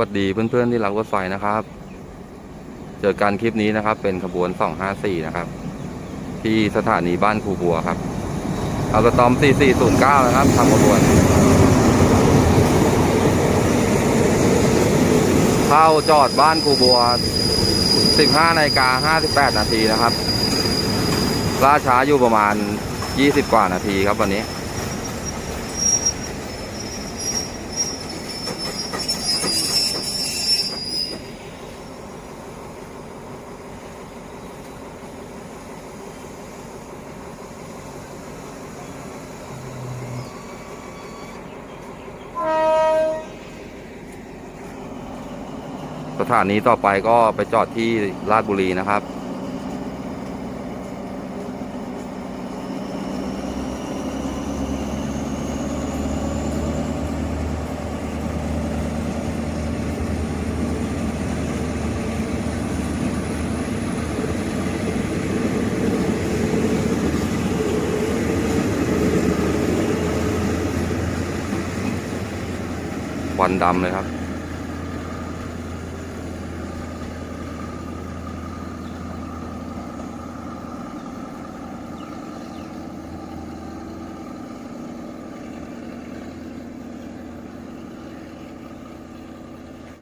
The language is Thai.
วัสดีเพื่อนๆที่รักรถไฟนะครับ เจอกันคลิปนี้นะครับ เป็นขบวน 254 นะครับ ที่สถานีบ้านครูบัวครับเอาสตอม 4409 นะครับทำขบวน เข้าจอดบ้านครูบัว 15นาฬิกา58 นาทีนะครับล่าช้าอยู่ประมาณ 20 กว่านาทีครับวันนี้ สถานีต่อไปก็ไปจอดที่ราชบุรีนะครับ ควันดำเลยครับ